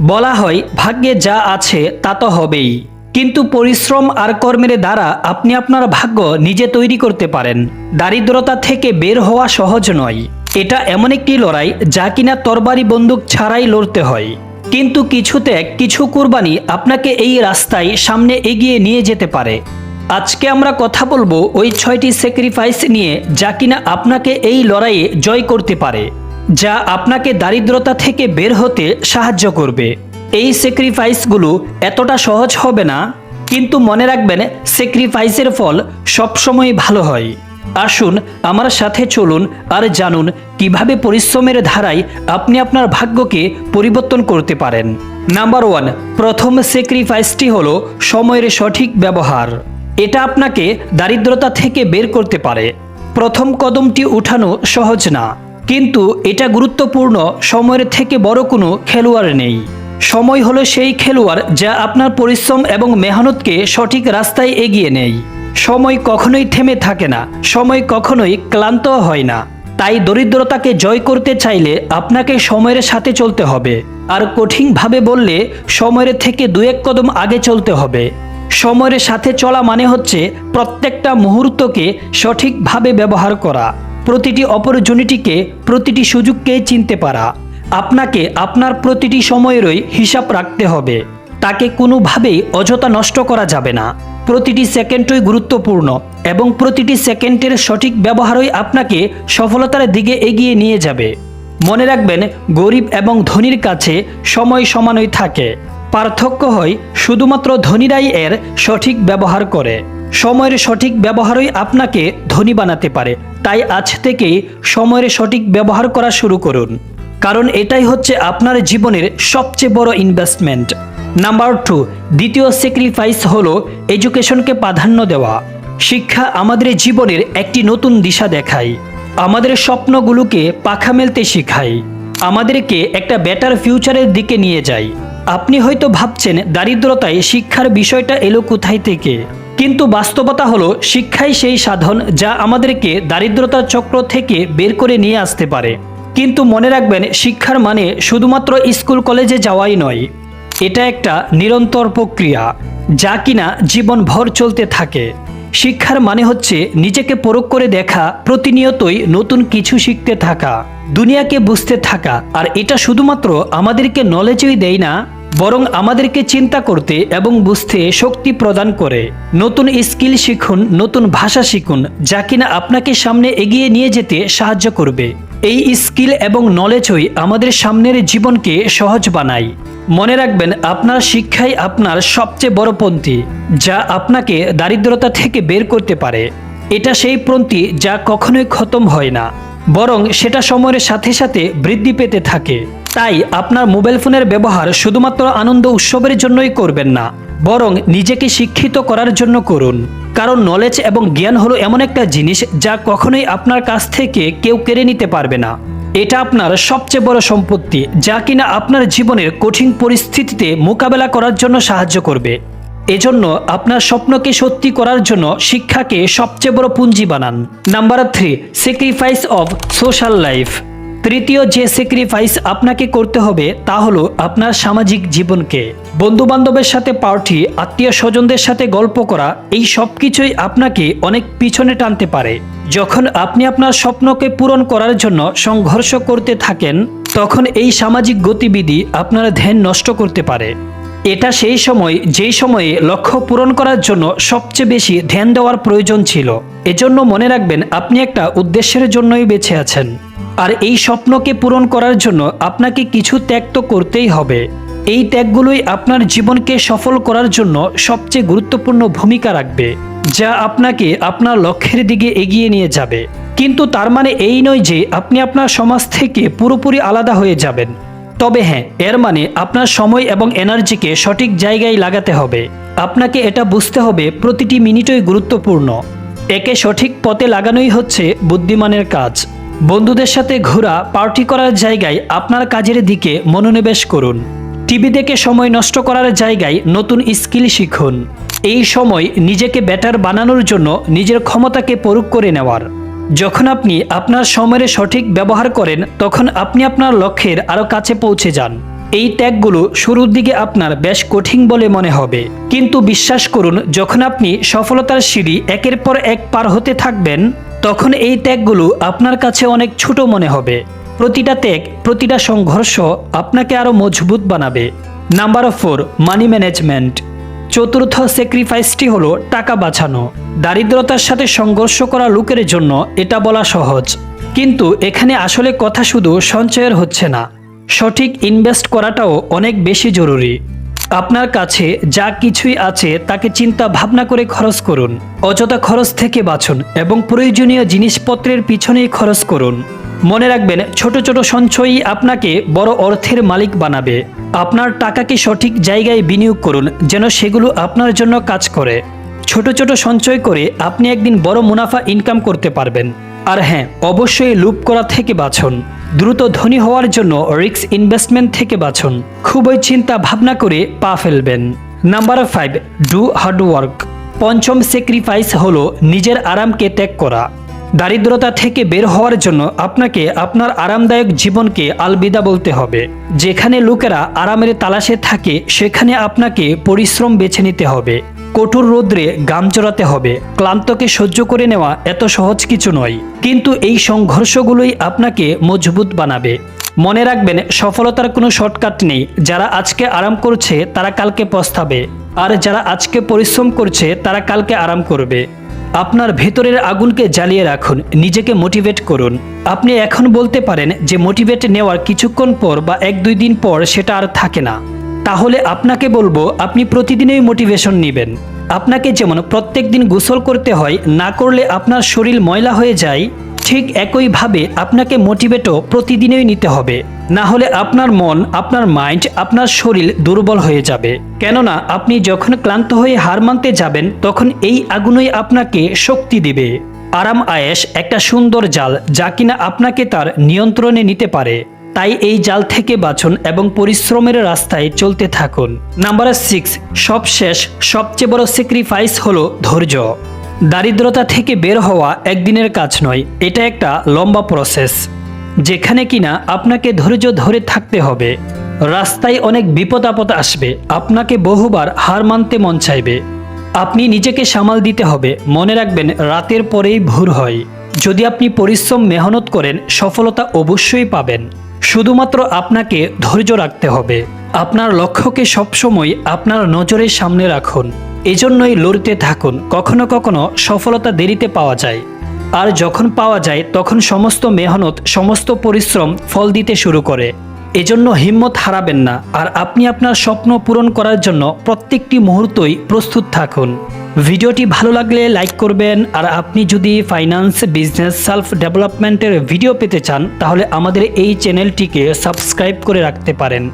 বলা হয়, ভাগ্যে যা আছে, তা তো হবেই। কিন্তু পরিশ্রম আর কর্মের দ্বারা আপনি আপনার ভাগ্য নিজে তৈরি করতে পারেন। দারিদ্রতা থেকে বের হওয়া সহজ নয়। এটা এমন একটি লড়াই, যা কিনা তরবারি বন্দুক ছাড়াই লড়তে হয়। কিন্তু কিছু ত্যাগ কিছু কুরবানি আপনাকে এই রাস্তায় সামনে এগিয়ে নিয়ে যেতে পারে। আজকে আমরা কথা বলব ওই ছয়টি স্যাক্রিফাইস নিয়ে, যা কিনা আপনাকে এই লড়াইয়ে জয় করতে পারে। যা আপনাকে দারিদ্রতা থেকে বের হতে সাহায্য করবে। এই স্যাক্রিফাইসগুলো এতটা সহজ হবে না, কিন্তু মনে রাখবেন স্যাক্রিফাইসের ফল সবসময় ভালো হয়। আসুন, আমার সাথে চলুন আর জানুন কীভাবে পরিশ্রমের ধারায় আপনি আপনার ভাগ্যকে পরিবর্তন করতে পারেন। নাম্বার ওয়ান, প্রথম স্যাক্রিফাইসটি হলো সময়ের সঠিক ব্যবহার। এটা আপনাকে দারিদ্রতা থেকে বের করতে পারে। প্রথম কদমটি উঠানো সহজ না। কিন্তু এটা গুরুত্বপূর্ণ, সময়ের থেকে বড় কোনো খেলোয়াড় নেই। সময় হলো সেই খেলোয়াড় যা আপনার পরিশ্রম এবং মেহনতকে সঠিক রাস্তায় এগিয়ে নেয়। সময় কখনোই থেমে থাকে না, সময় কখনোই ক্লান্ত হয় না। তাই দরিদ্রতাকে জয় করতে চাইলে আপনাকে সময়ের সাথে চলতে হবে। আর কঠিনভাবে বললে, সময়ের থেকে দু এক কদম আগে চলতে হবে। সময়ের সাথে চলা মানে হচ্ছে প্রত্যেকটা মুহূর্তকে সঠিকভাবে ব্যবহার করা। প্রতিটি অপরচুনিটিকে প্রতিটি সুযোগকে চিনতে পারা। আপনাকে আপনার প্রতিটি সময়েরই হিসাব রাখতে হবে। তাকে কোনোভাবেই অযথা নষ্ট করা যাবে না। প্রতিটি সেকেন্ডই গুরুত্বপূর্ণ এবং প্রতিটি সেকেন্ডের সঠিক ব্যবহারই আপনাকে সফলতার দিকে এগিয়ে নিয়ে যাবে। মনে রাখবেন, গরিব এবং ধনীর কাছে সময় সমানই থাকে। পার্থক্য হয় শুধুমাত্র ধনীরাই এর সঠিক ব্যবহার করে। সময়ের সঠিক ব্যবহারই আপনাকে ধনী বানাতে পারে। তাই আজ থেকেই সময়ের সঠিক ব্যবহার করা শুরু করুন। কারণ এটাই হচ্ছে আপনার জীবনের সবচেয়ে বড় ইনভেস্টমেন্ট নাম্বার টু দ্বিতীয় স্যাক্রিফাইস হলো এডুকেশনকে প্রাধান্য দেওয়া। শিক্ষা আমাদের জীবনের একটি নতুন দিশা দেখায়। আমাদের স্বপ্নগুলোকে পাখা মেলতে শেখায়। আমাদেরকে একটা বেটার ফিউচারের দিকে নিয়ে যায়। আপনি হয়তো ভাবছেন, দারিদ্রতায় শিক্ষার বিষয়টা এলো কোথায় থেকে? কিন্তু বাস্তবতা হলো, শিক্ষাই সেই সাধন যা আমাদেরকে দারিদ্রতার চক্র থেকে বের করে নিয়ে আসতে পারে। কিন্তু মনে রাখবেন, শিক্ষার মানে শুধুমাত্র স্কুল কলেজে যাওয়াই নয়। এটা একটা নিরন্তর প্রক্রিয়া, যা কিনা জীবনভর চলতে থাকে। শিক্ষার মানে হচ্ছে নিজেকে পরখ করে দেখা, প্রতিনিয়তই নতুন কিছু শিখতে থাকা, দুনিয়াকে বুঝতে থাকা। আর এটা শুধুমাত্র আমাদেরকে নলেজই দেয় না বরং আমাদেরকে চিন্তা করতে এবং বুঝতে শক্তি প্রদান করে। নতুন স্কিল শিখুন, নতুন ভাষা শিখুন, যা কিনা আপনাকে সামনে এগিয়ে নিয়ে যেতে সাহায্য করবে। এই স্কিল এবং নলেজই আমাদের সামনের জীবনকে সহজ বানায়। মনে রাখবেন, আপনার শিক্ষাই আপনার সবচেয়ে বড় পন্থী, যা আপনাকে দারিদ্রতা থেকে বের করতে পারে। এটা সেই পন্থী যা কখনোই খতম হয় না। বরং সেটা সময়ের সাথে সাথে বৃদ্ধি পেতে থাকে। তাই আপনার মোবাইল ফোনের ব্যবহার শুধুমাত্র আনন্দ উৎসবের জন্যই করবেন না, বরং নিজেকে শিক্ষিত করার জন্য করুন। কারণ নলেজ এবং জ্ঞান হলো এমন একটা জিনিস যা কখনোই আপনার কাছ থেকে কেউ কেড়ে নিতে পারবে না। এটা আপনার সবচেয়ে বড় সম্পত্তি, যা কিনা আপনার জীবনের কঠিন পরিস্থিতিতে মোকাবেলা করার জন্য সাহায্য করবে। এজন্য আপনার স্বপ্নকে সত্যি করার জন্য শিক্ষাকে সবচেয়ে বড় পুঞ্জি বানান। Number three sacrifice of social life তৃতীয় যে স্যাক্রিফাইস আপনাকে করতে হবে, তা হলো আপনার সামাজিক জীবনকে। বন্ধু বান্ধবের সাথে পার্টি আত্মীয় স্বজনদের সাথে গল্প করা, এই সব কিছুই আপনাকে অনেক পিছনে টানতে পারে। যখন আপনি আপনার স্বপ্নকে পূরণ করার জন্য সংঘর্ষ করতে থাকেন, তখন এই সামাজিক গতিবিধি আপনার ধ্যান নষ্ট করতে পারে। এটা সেই সময়, যেই সময়ে লক্ষ্য পূরণ করার জন্য সবচেয়ে বেশি ধ্যান দেওয়ার প্রয়োজন ছিল। এজন্য মনে রাখবেন, আপনি একটা উদ্দেশ্যের জন্যই বেঁচে আছেন। আর এই স্বপ্নকে পূরণ করার জন্য আপনাকে কিছু ত্যাগ তো করতেই হবে। এই ত্যাগগুলোই আপনার জীবনকে সফল করার জন্য সবচেয়ে গুরুত্বপূর্ণ ভূমিকা রাখবে, যা আপনাকে আপনার লক্ষ্যের দিকে এগিয়ে নিয়ে যাবে। কিন্তু তার মানে এই নয় যে আপনি আপনার সমাজ থেকে পুরোপুরি আলাদা হয়ে যাবেন। তবে হ্যাঁ এর মানে আপনার সময় এবং এনার্জিকে সঠিক জায়গায় লাগাতে হবে। আপনাকে এটা বুঝতে হবে প্রতিটি মিনিটই গুরুত্বপূর্ণ। একে সঠিক পথে লাগানোই হচ্ছে বুদ্ধিমানের কাজ। বন্ধুদের সাথে ঘোরা, পার্টি করার জায়গায় আপনার কাজের দিকে মনোনিবেশ করুন। টিভি দেখে সময় নষ্ট করার জায়গায় নতুন স্কিল শিখুন। এই সময় নিজেকে বেটার বানানোর জন্য নিজের ক্ষমতাকে পরখ করে নেওয়ার। যখন আপনি আপনার সময়ের সঠিক ব্যবহার করেন, তখন আপনি আপনার লক্ষ্যের আরও কাছে পৌঁছে যান। এই ত্যাগগুলো শুরুর দিকে আপনার বেশ কঠিন বলে মনে হবে। কিন্তু বিশ্বাস করুন, যখন আপনি সফলতার সিঁড়ি একের পর এক পার হতে থাকবেন, তখন এই ত্যাগগুলো আপনার কাছে অনেক ছোট মনে হবে। প্রতিটা ত্যাগ, প্রতিটা সংঘর্ষ আপনাকে আরও মজবুত বানাবে। Number four, money management. চতুর্থ স্যাক্রিফাইসটি হলো টাকা বাঁচানো। দারিদ্রতার সাথে সংঘর্ষ করা লোকের জন্য এটা বলা সহজ। কিন্তু এখানে আসলে কথা শুধু সঞ্চয়ের হচ্ছে না। সঠিক ইনভেস্ট করাটাও অনেক বেশি জরুরি। আপনার কাছে যা কিছুই আছে তাকে চিন্তা ভাবনা করে খরচ করুন। অযথা খরচ থেকে বাঁচুন এবং প্রয়োজনীয় জিনিসপত্রের পিছনেই খরচ করুন। মনে রাখবেন, ছোট ছোট সঞ্চয়ই আপনাকে বড় অর্থের মালিক বানাবে। আপনার টাকাকে সঠিক জায়গায় বিনিয়োগ করুন, যেন সেগুলো আপনার জন্য কাজ করে। ছোট ছোট সঞ্চয় করে আপনি একদিন বড় মুনাফা ইনকাম করতে পারবেন। আর হ্যাঁ অবশ্যই লুপ করা থেকে বাঁচুন। দ্রুত ধনী হওয়ার জন্য রিস্ক ইনভেস্টমেন্ট থেকে বাঁচুন। খুবই চিন্তা ভাবনা করে পা ফেলবেন। Number five do hard work পঞ্চম স্যাক্রিফাইস হলো নিজের আরামকে ত্যাগ করা। দারিদ্রতা থেকে বের হওয়ার জন্য আপনাকে আপনার আরামদায়ক জীবনকে আলবিদা বলতে হবে। যেখানে লোকেরা আরামের তালাশে থাকে, সেখানে আপনাকে পরিশ্রম বেছে নিতে হবে। কঠোর রৌদ্রে গাম চড়াতে হবে। ক্লান্তকে সহ্য করে নেওয়া এত সহজ কিছু নয়। কিন্তু এই সংঘর্ষগুলোই আপনাকে মজবুত বানাবে। মনে রাখবেন, সফলতার কোনো শর্টকাট নেই। যারা আজকে আরাম করছে, তারা কালকে পস্তাবে। আর যারা আজকে পরিশ্রম করছে, তারা কালকে আরাম করবে। আপনার ভেতরের আগুনকে জ্বালিয়ে রাখুন, নিজেকে মোটিভেট করুন। আপনি এখন বলতে পারেন যে মোটিভেট নেওয়ার কিছুক্ষণ পর বা এক দুই দিন পর সেটা আর থাকে না। তাহলে আপনাকে বলব, আপনি প্রতিদিনই মোটিভেশন নেবেন। আপনাকে যেমন প্রত্যেক দিন গোসল করতে হয়, না করলে আপনার শরীর ময়লা হয়ে যায় ঠিক একইভাবে আপনাকে মোটিভেটও প্রতিদিনই নিতে হবে। না হলে আপনার মন, আপনার মাইন্ড আপনার শরীর দুর্বল হয়ে যাবে। কেননা আপনি যখন ক্লান্ত হয়ে হার মানতে যাবেন, তখন এই আগুনই আপনাকে শক্তি দিবে। আরাম আয়েশ একটা সুন্দর জাল, যা কিনা আপনাকে তার নিয়ন্ত্রণে নিতে পারে। তাই এই জাল থেকে বাঁচুন এবং পরিশ্রমের রাস্তায় চলতে থাকুন। নাম্বার সিক্স সবশেষ, সবচেয়ে বড় স্যাক্রিফাইস হলো ধৈর্য। দারিদ্রতা থেকে বের হওয়া একদিনের কাজ নয়, এটা একটা লম্বা প্রসেস যেখানে কিনা আপনাকে ধৈর্য ধরে থাকতে হবে। রাস্তায় অনেক বিপদ আপদ আসবে, আপনাকে বহুবার হার মানতে মন চাইবে। আপনি নিজেকে সামাল দিতে হবে, মনে রাখবেন রাতের পরেই ভোর হয়। যদি আপনি পরিশ্রম, মেহনত করেন, সফলতা অবশ্যই পাবেন। শুধুমাত্র আপনাকে ধৈর্য রাখতে হবে। আপনার লক্ষ্যকে সবসময় আপনার নজরের সামনে রাখুন। এজন্যই লড়তে থাকুন। কখনো কখনো সফলতা দেরিতে পাওয়া যায়। আর যখন পাওয়া যায়, তখন সমস্ত মেহনত, সমস্ত পরিশ্রম ফল দিতে শুরু করে। এজন্য হিম্মত হারাবেন না। আর আপনি আপনার স্বপ্ন পূরণ করার জন্য প্রত্যেকটি মুহূর্তই প্রস্তুত থাকুন। ভিডিওটি ভালো লাগলে লাইক করবেন, আর আপনি যদি ফাইন্যান্স বিজনেস সেলফ ডেভেলপমেন্টের ভিডিও পেতে চান, তাহলে আমাদের এই চ্যানেলটিকে সাবস্ক্রাইব করে রাখতে পারেন।